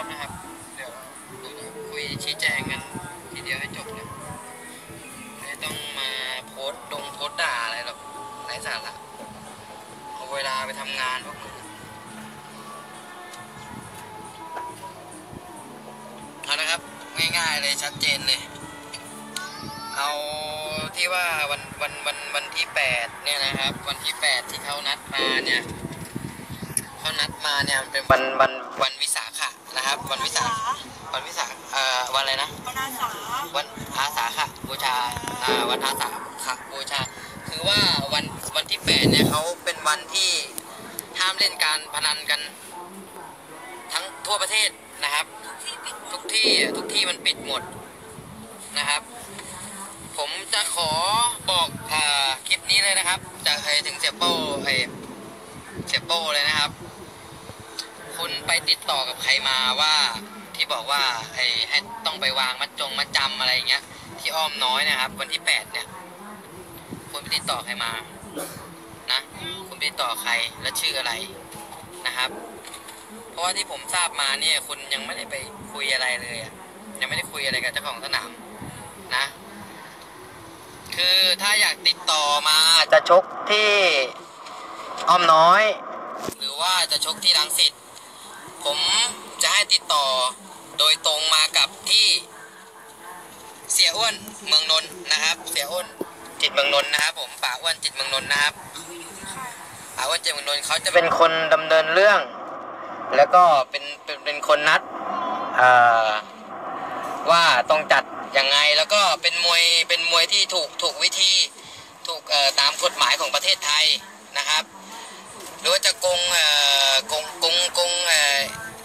อบนะครับ เดี๋ยวคุยชี้แจงกันทีเดียวให้จบเลยไม่ต้องมาโพสต์ดงโพสด่าอะไรหรอกไร้สาระเอาเวลาไปทำงานพวกมึงเอาละครับง่ายๆเลยชัดเจนเลย เอาที่ว่าวันวันวันวันที่แปดเนี่ยนะครับ วันที่แปดที่เขานัดมาเนี่ยเขานัดมาเนี่ยมันเป็นวันวันวันวิสาขะนะครับ วันวิสาขวันวิสาขเอ่อวันอะไรนะ วันอาสา วันอาสาขะบูชาอ่า วันอาสาขบูชา คือว่าวันวันที่แปดเนี่ยเขาเป็นวันที่ห้ามเล่นการพนันกัน ทั้งทั่วประเทศนะครับ ทุกที่ทุกที่มันปิดหมดนะครับ ผมจะขอบอกอ่าคลิปนี้เลยนะครับจากเอ่อถึงเสียโป้เอ่อเสียโป้เลยนะครับ คุณไปติดต่อกับใครมาว่าที่บอกว่าไอ้ให้ต้องไปวางมัดจงมัดจำอะไรอย่างเงี้ย ที่อ้อมน้อยนะครับ วันที่แปดเนี่ยคุณไปติดต่อใครมานะคุณไปติดต่อใครและชื่ออะไรนะครับ เพราะว่าที่ผมทราบมาเนี่ยคุณยังไม่ได้ไปคุยอะไรเลยอะยังไม่ได้คุยอะไรกับเจ้าของสนามนะ คือถ้าอยากติดต่อมาจะชกที่อ้อมน้อย หรือว่าจะชกที่รังสิตผมจะให้ติดต่อโดยตรงมากับที่ วนเมืองนนท์นะครับ เสียอ้นจิตเมืองนนท์นะครับ ผมป่าอ้วนจิตเมืองนนท์นะครับป่าอ้วนจิตเมืองนนท์เขาจะเป็นคนดำเนินเรื่อง แล้วก็เป็นเป็นเป็นคนนัดว่าต้องจัดยังไงแล้วก็เป็นมวยเป็นมวยที่ถูกถูกวิธีถูกตามกฎหมายของประเทศไทยนะครับ หรือว่าจะกงกงกงกง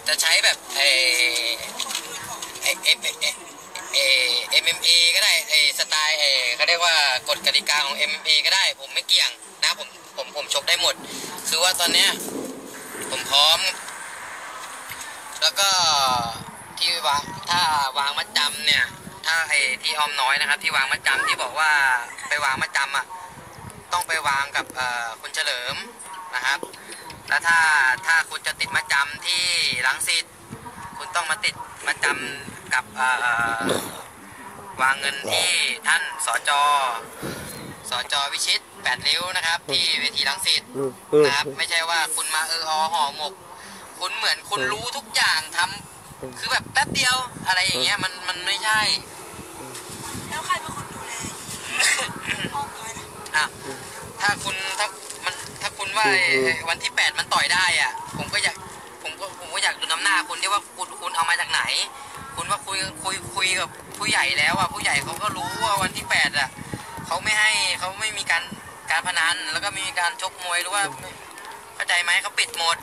จะใช้แบบเอเอ เอเอเอเอ็มเอ็มเอก็ได้เอสไตล์เอเขาเรียกว่ากฎกติกาของเอ็มเอก็ได้ ผมไม่เกี่ยงนะผมผมผมชกได้หมด คือว่าตอนเนี้ยผมพร้อม แล้วก็ที่วางถ้าวางมัดจำเนี่ย ถ้าไอที่ออมน้อยนะครับ ที่วางมัดจำที่บอกว่าไปวางมัดจำอะต้องไปวางกับคุณเฉลิมนะครับ แล้วถ้าถ้าคุณจะติดมัดจำที่รังสิต ต้องมาติดมัดจำกับเอ่อวางเงินที่ท่านสจสจวิชิตแปดริ้วนะครับ ที่เวทีรังสิตนะครับ ไม่ใช่ว่าคุณมาเอออห่อหมก คุณเหมือนคุณรู้ทุกอย่างทำคือแบบแป๊บเดียวอะไรอย่างเงี้ยมันมันไม่ใช่ แล้วใครเป็นคนดูแลห้องน้อยนะอะถ้าคุณถ้ามันถ้าคุณว่าไอ้ไอ้วันที่แปดมันต่อยได้อะ ผมก็อยากผมก็ผมก็อยากดูน้ำหน้าคุณที่ว่าคุณ คุณเอามาจากไหนคุณว่าคุยคุยคุยกับผู้ใหญ่แล้วอะผู้ใหญ่เขาก็รู้ว่าวันที่แปดอะเขาไม่ให้เขาไม่มีการการพนันแล้วก็ไม่มีการชกมวยหรือว่าเข้าใจไหมเขาปิดหมด